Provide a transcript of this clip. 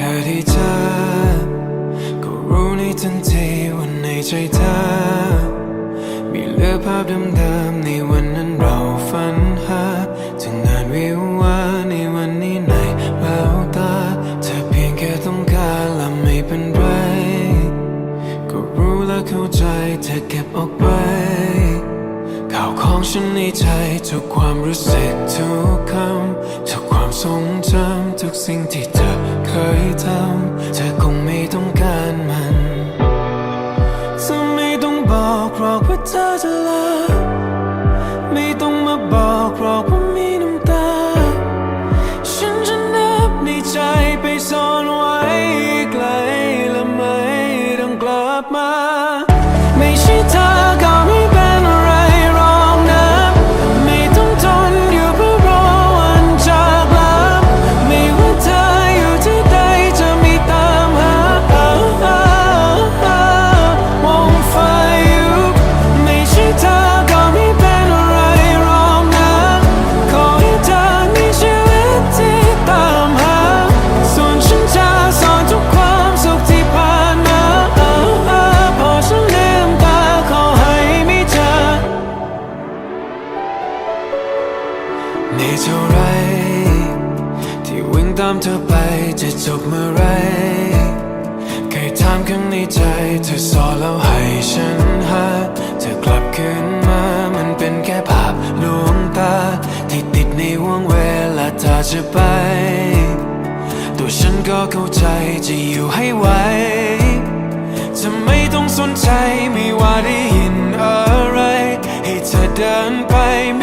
แค่ที่เธอ ก็รู้ในทันทีว่าในใจเธอ มีเลือภาพเดิมๆในวันนั้นเราฝันหาถึงงานวิวาในวันนี้ในแวาตา เธอเพียงแค่ต้องการและไม่เป็นไร ก็รู้และเข้าใจเธอเก็บออกไปข่าวของฉันในใจทุกความรู้สึกทุกคำทุกความทรงจำทุกสิ่งที่เธอ ยทำ เธอคงไม่ต้องการมันเธอไม่ต้องบอกหรอกว่าเธอจะลาไม่ต้องมาบอกหรอกว่ามีน้ำตา ฉันจะนับในใจไปซ่อนไว้ไกลและไม่ต้องกลับมา ไม่ใช่ นี่เท่าไร ที่วิ่งตามเธอไปจะจบเมื่อไรเคยถามข้างในใจเธอสอนแล้วให้ฉันหาเธอกลับคืนมามันเป็นแค่ภาพลวงตา ที่ติดในห่วงเวลาเธอจะไป ตัวฉันก็เข้าใจจะอยู่ให้ไหวจะไม่ต้องสนใจไม่ว่าได้ยินอะไร ให้เธอเดินไปไ